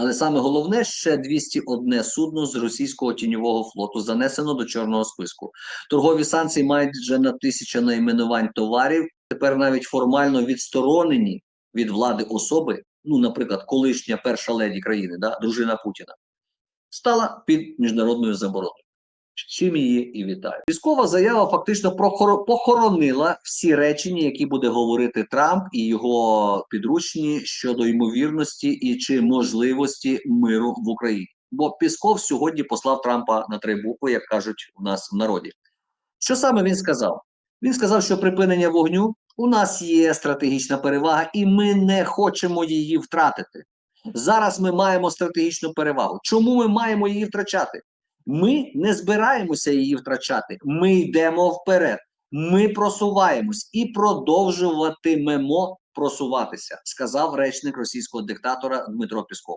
Але саме головне, ще 201 судно з російського тіньового флоту занесено до чорного списку. Торгові санкції мають вже на тисяча найменувань товарів. Тепер навіть формально відсторонені від влади особи, ну, наприклад, колишня перша леді країни, да, дружина Путіна, стала під міжнародною забороною. Чим її і вітаю. Військова заява фактично похоронила всі речення, які буде говорити Трамп і його підручні щодо ймовірності і чи можливості миру в Україні. Бо Пісков сьогодні послав Трампа на три букви, як кажуть у нас в народі. Що саме він сказав? Він сказав, що припинення вогню у нас є стратегічна перевага, і ми не хочемо її втратити. Зараз ми маємо стратегічну перевагу. Чому ми маємо її втрачати? Ми не збираємося її втрачати. Ми йдемо вперед. Ми просуваємось і продовжуватимемо просуватися, сказав речник російського диктатора Дмитро Пісков.